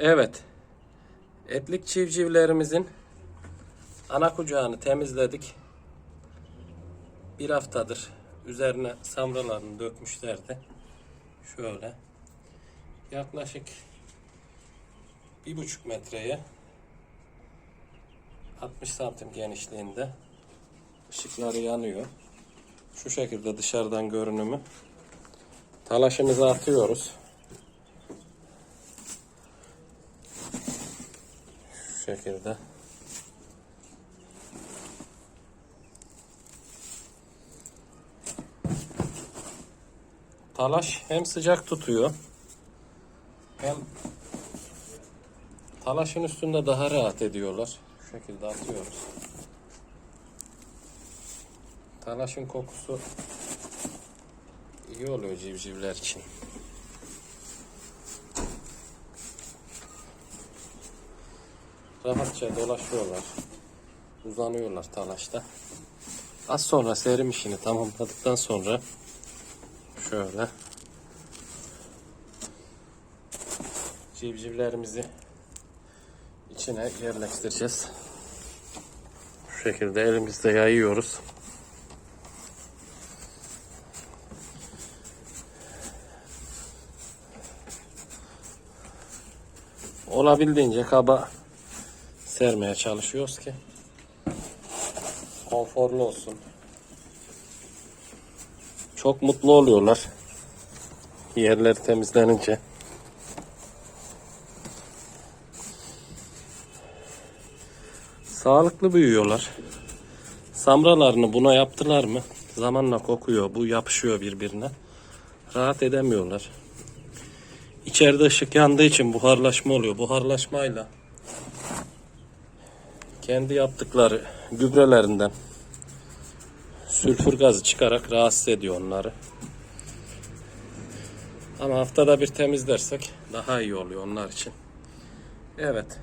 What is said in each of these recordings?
Evet. Etlik civcivlerimizin ana kucağını temizledik. Bir haftadır üzerine samralarını dökmüşlerdi. Şöyle. Yaklaşık bir buçuk metreye 60 santim genişliğinde ışıkları yanıyor. Şu şekilde dışarıdan görünümü. Talaşımızı atıyoruz. Şekilde. Talaş hem sıcak tutuyor hem talaşın üstünde daha rahat ediyorlar. Şu şekilde atıyoruz. Talaşın kokusu iyi oluyor civcivler için. Rahatça dolaşıyorlar. Uzanıyorlar talaşta. Az sonra serim işini tamamladıktan sonra şöyle civcivlerimizi içine yerleştireceğiz. Şu şekilde elimizde yayıyoruz. Olabildiğince kaba sermeye çalışıyoruz ki konforlu olsun. Çok mutlu oluyorlar. Yerleri temizlenince. Sağlıklı büyüyorlar. Samralarını buna yaptılar mı? Zamanla kokuyor. Bu yapışıyor birbirine. Rahat edemiyorlar. İçeride ışık yandığı için buharlaşma oluyor. Buharlaşmayla kendi yaptıkları gübrelerinden sülfür gazı çıkarak rahatsız ediyor onları. Ama haftada bir temizlersek daha iyi oluyor onlar için. Evet.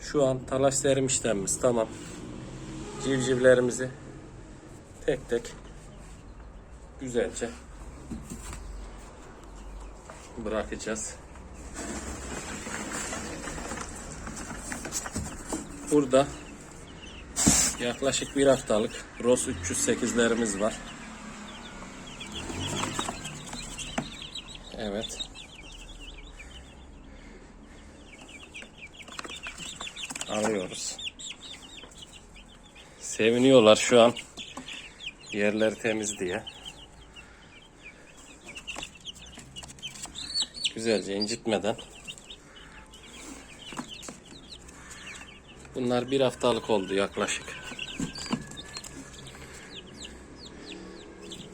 Şu an talaş serim işlemimiz tamam. Civcivlerimizi tek tek güzelce bırakacağız. Burada yaklaşık bir haftalık ROS 308'lerimiz var. Evet. Alıyoruz. Seviniyorlar şu an. Yerleri temiz diye. Güzelce incitmeden. Bunlar bir haftalık oldu yaklaşık.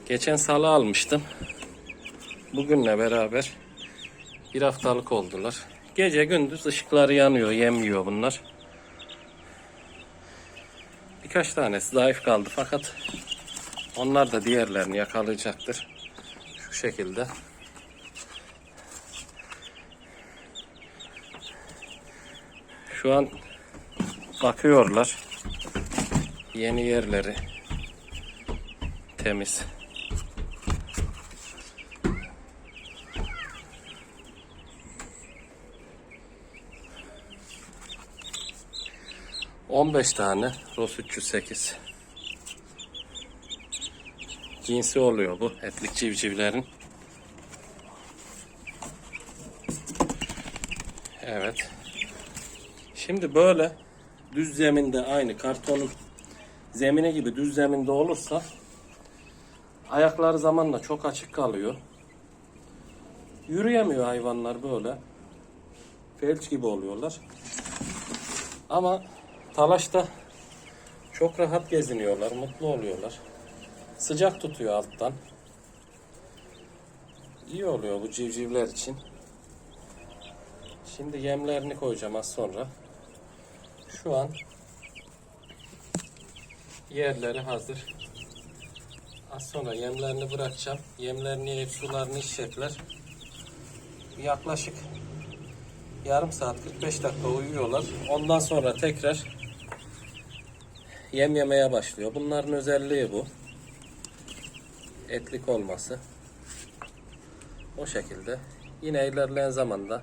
Geçen salı almıştım. Bugünle beraber bir haftalık oldular. Gece gündüz ışıkları yanıyor, yem yiyor bunlar. Birkaç tanesi zayıf kaldı fakat onlar da diğerlerini yakalayacaktır. Şu şekilde. Şu an bakıyorlar. Yeni yerleri temiz. On beş tane Ros 308. Cinsi oluyor bu etlik civcivlerin. Evet. Şimdi böyle düz zeminde aynı kartonun zemini gibi düz zeminde olursa ayakları zamanla çok açık kalıyor. Yürüyemiyor hayvanlar böyle. Felç gibi oluyorlar. Ama talaşta çok rahat geziniyorlar, mutlu oluyorlar. Sıcak tutuyor alttan. İyi oluyor bu civcivler için. Şimdi yemlerini koyacağım az sonra. Şu an yerleri hazır. Az sonra yemlerini bırakacağım. Yemlerini yiyip sularını içecekler. Yaklaşık yarım saat 45 dakika uyuyorlar. Ondan sonra tekrar yem yemeye başlıyor. Bunların özelliği bu. Etlik olması. O şekilde. Yine ilerleyen zamanda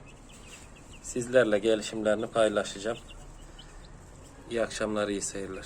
Sizlerle gelişimlerini paylaşacağım. İyi akşamlar, iyi seyirler.